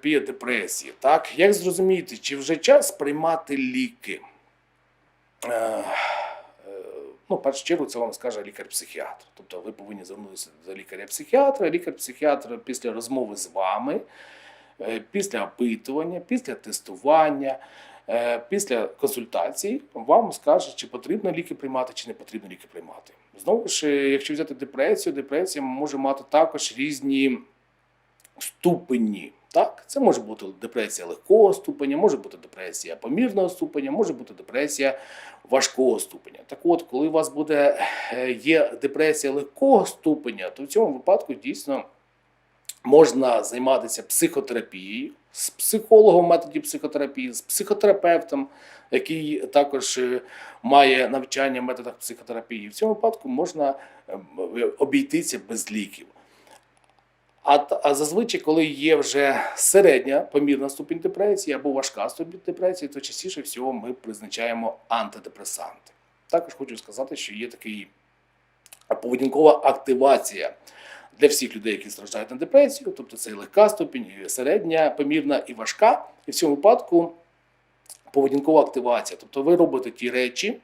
терапія депресії. Так, як зрозуміти, чи вже час приймати ліки? Е, е, Ну, першу чергу, це вам скаже лікар-психіатр. Тобто ви повинні звернутися до лікаря-психіатра. Лікар-психіатр після розмови з вами, е, після опитування, після тестування, після консультації вам скаже, чи потрібно ліки приймати, чи не потрібно ліки приймати. Знову ж, якщо взяти депресію, депресія може мати також різні ступені. Так, це може бути депресія легкого ступеня, може бути депресія помірного ступеня, може бути депресія важкого ступеня. Так от, коли у вас буде е, є депресія легкого ступеня, то в цьому випадку дійсно можна займатися психотерапією з психологом в методі психотерапії, з психотерапевтом, який також е, має навчання в методах психотерапії. В цьому випадку можна е, обійтися без ліків. А, а зазвичай, коли є вже середня помірна ступінь депресії або важка ступінь депресії, то частіше всього ми призначаємо антидепресанти. Також хочу сказати, що є такий поведінкова активація для всіх людей, які страждають на депресію, тобто це і легка ступінь, і середня, помірна і важка. І в цьому випадку поведінкова активація. Тобто ви робите ті речі,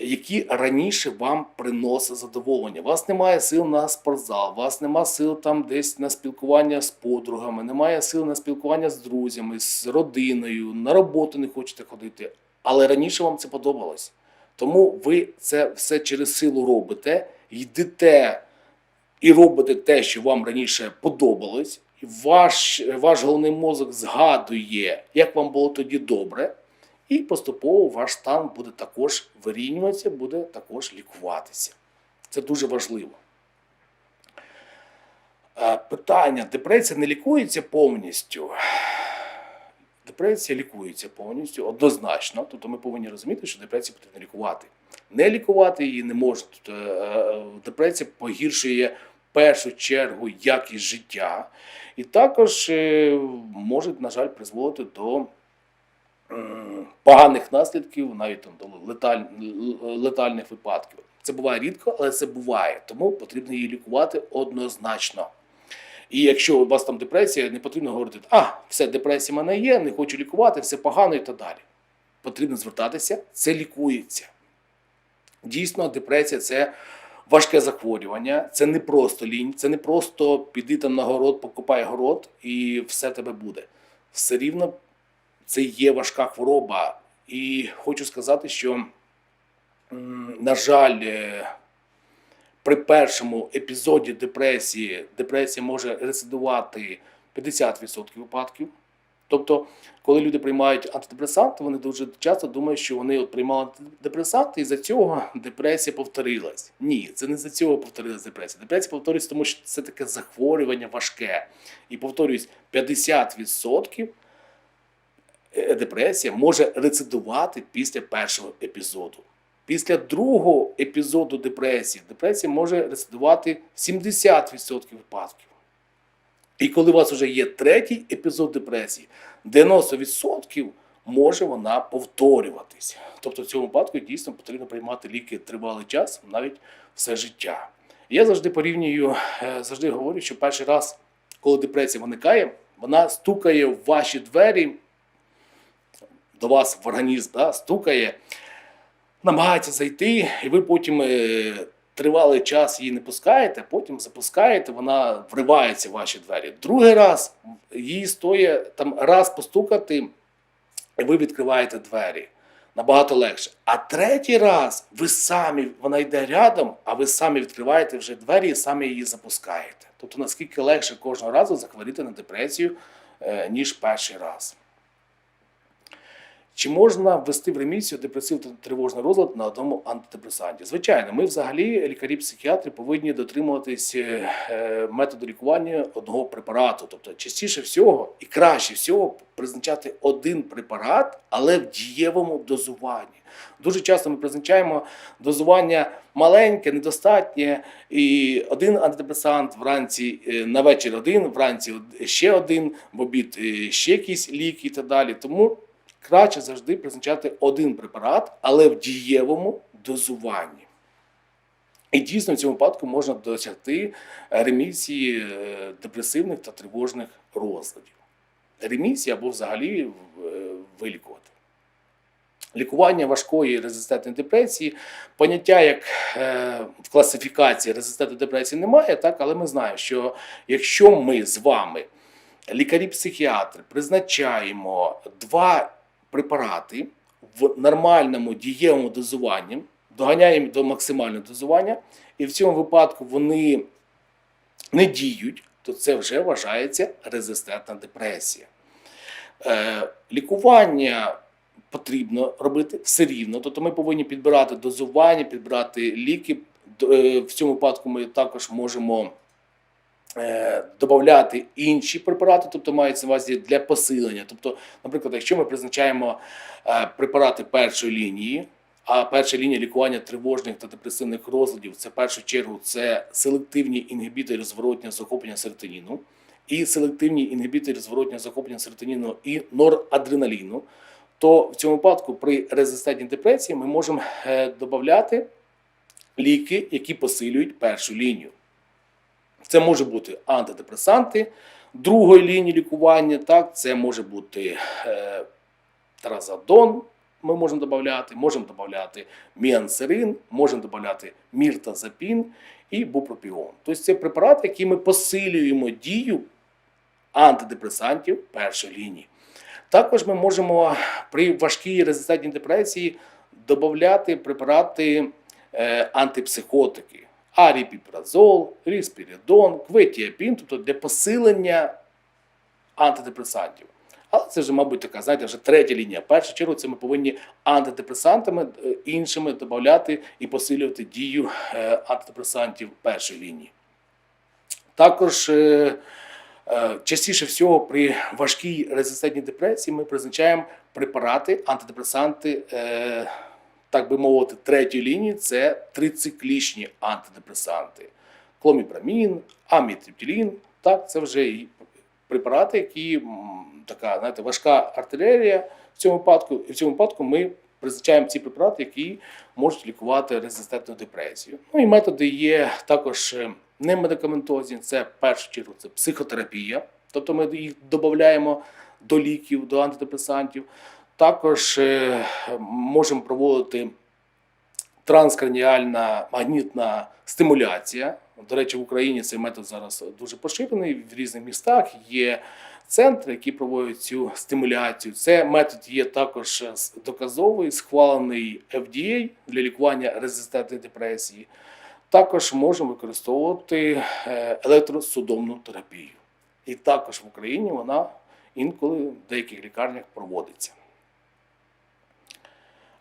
які раніше вам приносять задоволення. У вас немає сил на спортзал, у вас немає сил там десь на спілкування з подругами, немає сил на спілкування з друзями, з родиною, на роботу не хочете ходити. Але раніше вам це подобалось. Тому ви це все через силу робите, йдете і робите те, що вам раніше подобалось. Ваш, ваш головний мозок згадує, як вам було тоді добре, і поступово ваш стан буде також вирівнюватися, буде також лікуватися. Це дуже важливо. Е, Питання: депресія не лікується повністю. Депресія лікується повністю однозначно. Тобто ми повинні розуміти, що депресію потрібно лікувати. Не лікувати її не можна. Тобто, е, депресія погіршує в першу чергу якість життя, і також е, може, на жаль, призводити до поганих наслідків, навіть там до леталь, летальних випадків. Це буває рідко, але це буває. Тому потрібно її лікувати однозначно. І якщо у вас там депресія, не потрібно говорити, а, все, депресія в мене є, не хочу лікувати, все погано і так далі. Потрібно звертатися, це лікується. Дійсно, депресія це важке захворювання, це не просто лінь, це не просто піди там на город, покопай город і все тебе буде. Все рівно це є важка хвороба. І хочу сказати, що, на жаль, е, при першому епізоді депресії депресія може рецидувати 50% випадків. Тобто, коли люди приймають антидепресанти, вони дуже часто думають, що вони от приймали антидепресанти, і за цього депресія повторилась. Ні, це не за цього повторилась депресія. Депресія повторюється, тому що це таке захворювання важке. І повторюсь, 50% е, депресія може рецидувати після першого епізоду. Після другого епізоду депресії депресія може рецидувати 70% випадків. І коли у вас вже є третій епізод депресії, 90% може вона повторюватись. Тобто в цьому випадку дійсно потрібно приймати ліки тривалий час, навіть все життя. Я завжди порівнюю, е, завжди говорю, що перший раз, коли депресія виникає, вона стукає в ваші двері, до вас в організм, да, стукає, намагається зайти, і ви потім е, тривалий час її не пускаєте, потім запускаєте, вона вривається в ваші двері. Другий раз їй стоїть там раз постукати, і ви відкриваєте двері. Набагато легше. А третій раз ви самі, вона йде рядом, а ви самі відкриваєте вже двері і самі її запускаєте. Тобто наскільки легше кожного разу захворіти на депресію, е, ніж перший раз. Чи можна ввести в ремісію та тривожний розлад на одному антидепресанті? Звичайно, ми взагалі, лікарі-психіатри, повинні дотримуватись е, е, методу лікування одного препарату. Тобто, частіше всього і краще всього призначати один препарат, але в дієвому дозуванні. Дуже часто ми призначаємо дозування маленьке, недостатнє, і один антидепресант вранці е, на вечір один, вранці ще один, в обід ще якісь ліки і так далі. Тому краще завжди призначати один препарат, але в дієвому дозуванні. І дійсно в цьому випадку можна досягти ремісії е, депресивних та тривожних розладів. ремісії або взагалі е, вилікувати. Лікування важкої резистентної депресії, поняття як е, в класифікації резистентної депресії немає, так, але ми знаємо, що якщо ми з вами, лікарі-психіатри, призначаємо два препарати в нормальному дієвому дозуванні, доганяємо до максимального дозування, і в цьому випадку вони не діють, то це вже вважається резистентна депресія. Е, лікування потрібно робити все рівно. Тобто ми повинні підбирати дозування, підбирати ліки. Е, В цьому випадку ми також можемо додати інші препарати, тобто мається на увазі для посилення. Тобто, наприклад, якщо ми призначаємо е, препарати першої лінії, а перша лінія лікування тривожних та депресивних розладів це в першу чергу це селективні інгібітори зворотнього захоплення серотоніну і селективні інгібітори зворотнього захоплення серотоніну і норадреналіну, то в цьому випадку при резистентній депресії ми можемо е, додати ліки, які посилюють першу лінію. Це може бути антидепресанти другої лінії лікування, так, це може бути е, тразодон, ми можемо додати, можемо додати міансерин, можемо додати міртазапін і бупропіон. Тобто це препарати, які ми посилюємо дію антидепресантів першої лінії. Також ми можемо при важкій резистентній депресії додати препарати е, антипсихотики, аріпіпразол, ріспіридон, кветіапін, тобто для посилення антидепресантів. Але це вже, мабуть, така, знаєте, вже третя лінія. В першу чергу це ми повинні антидепресантами е, іншими додати і посилювати дію е, антидепресантів першої лінії. Також е, частіше всього при важкій резистентній депресії ми призначаємо препарати, антидепресанти, так би мовити, третьої лінії це трициклічні антидепресанти. Кломіпрамін, амітриптилін, так, це вже і препарати, які така знаєте, важка артилерія в цьому випадку. І в цьому випадку ми призначаємо ці препарати, які можуть лікувати резистентну депресію. Ну і методи є також е, немедикаментозні. Це в першу чергу це психотерапія, тобто ми їх додаємо до ліків, до антидепресантів. Також е, можемо проводити транскраніальна магнітна стимуляція. До речі, в Україні цей метод зараз дуже поширений. В різних містах є центри, які проводять цю стимуляцію. Це метод є також доказовий, схвалений FDA для лікування резистентної депресії. Також можемо використовувати е, електросудомну терапію. І також в Україні вона інколи в деяких лікарнях проводиться.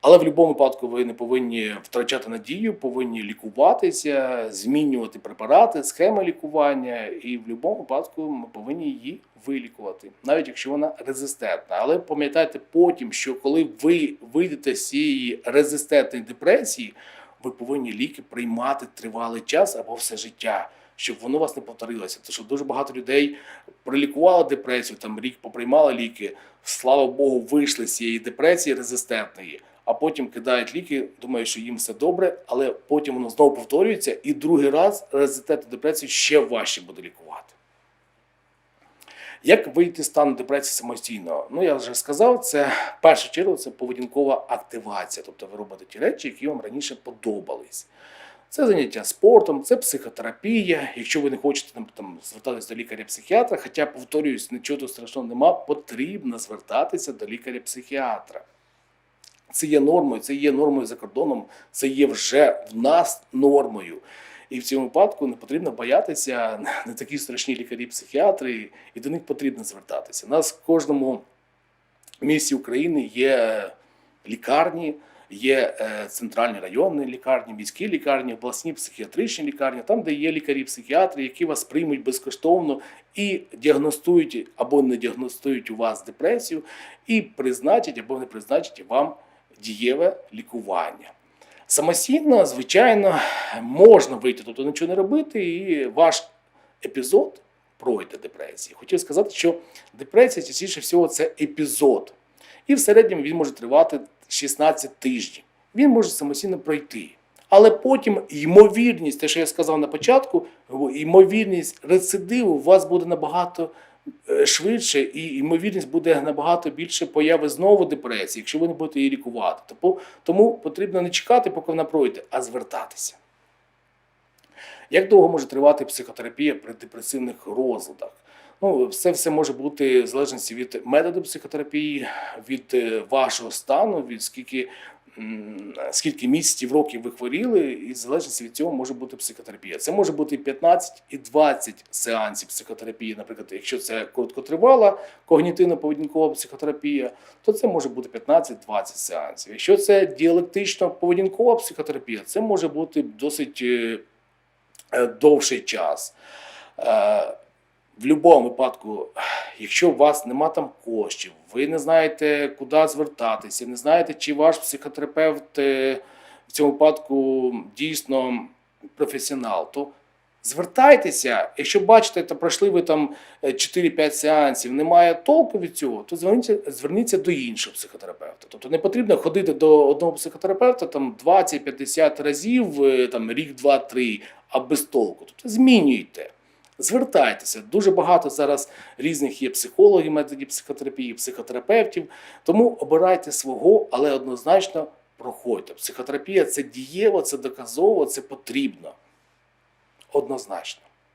Але в будь-якому випадку ви не повинні втрачати надію, повинні лікуватися, змінювати препарати, схеми лікування, і в будь-якому випадку ми повинні її вилікувати, навіть якщо вона резистентна. Але пам'ятайте потім, що коли ви вийдете з цієї резистентної депресії, ви повинні ліки приймати тривалий час або все життя. Щоб воно у вас не повторилося. Тому що дуже багато людей пролікували депресію, там рік поприймали ліки, слава Богу, вийшли з цієї депресії резистентної, а потім кидають ліки, думають, що їм все добре, але потім воно знову повторюється, і другий раз резистентну депресію ще важче буде лікувати. Як вийти з стану депресії самостійно? Ну, я вже сказав, це в першу чергу це поведінкова активація. Тобто ви робите ті речі, які вам раніше подобались. Це заняття спортом, це психотерапія. Якщо ви не хочете там, там звертатися до лікаря-психіатра, хоча, повторююсь, нічого страшного нема, потрібно звертатися до лікаря-психіатра. Це є нормою, це є нормою за кордоном, це є вже в нас нормою. І в цьому випадку не потрібно боятися не такі страшні лікарі-психіатри, і до них потрібно звертатися. У нас в кожному місті України є лікарні, є е, центральні районні лікарні, міські лікарні, обласні психіатричні лікарні, там, де є лікарі-психіатри, які вас приймуть безкоштовно і діагностують або не діагностують у вас депресію, і призначать або не призначать вам дієве лікування. Самостійно, звичайно, можна вийти, тобто нічого не робити, і ваш епізод пройде депресії. Хотів сказати, що депресія частіше всього це епізод. І в середньому він може тривати 16 тижнів. Він може самостійно пройти. Але потім ймовірність, те, що я сказав на початку, ймовірність рецидиву у вас буде набагато швидше і ймовірність буде набагато більше появи знову депресії, якщо ви не будете її лікувати. Тому, потрібно не чекати, поки вона пройде, а звертатися. Як довго може тривати психотерапія при депресивних розладах? Ну, це все може бути в залежності від методу психотерапії, від е, вашого стану, від скільки, скільки місяців, років ви хворіли, і в залежності від цього може бути психотерапія. Це може бути 15 і 20 сеансів психотерапії. Наприклад, якщо це короткотривала когнітивно-поведінкова психотерапія, то це може бути 15-20 сеансів. Якщо це діалектично-поведінкова психотерапія, це може бути досить е, е, довший час. Е, В будь-якому випадку, якщо у вас нема там коштів, ви не знаєте, куди звертатися, не знаєте, чи ваш психотерапевт е, в цьому випадку дійсно професіонал, то звертайтеся. Якщо бачите, то пройшли ви там е, 4-5 сеансів, немає толку від цього, то зверніться, зверніться до іншого психотерапевта. Тобто не потрібно ходити до одного психотерапевта там 20-50 разів, е, там рік, два, три, а без толку. Тобто змінюйте. Звертайтеся, дуже багато зараз різних є психологів, методів психотерапії, психотерапевтів. Тому обирайте свого, але однозначно проходьте. Психотерапія це дієво, це доказово, це потрібно. Однозначно.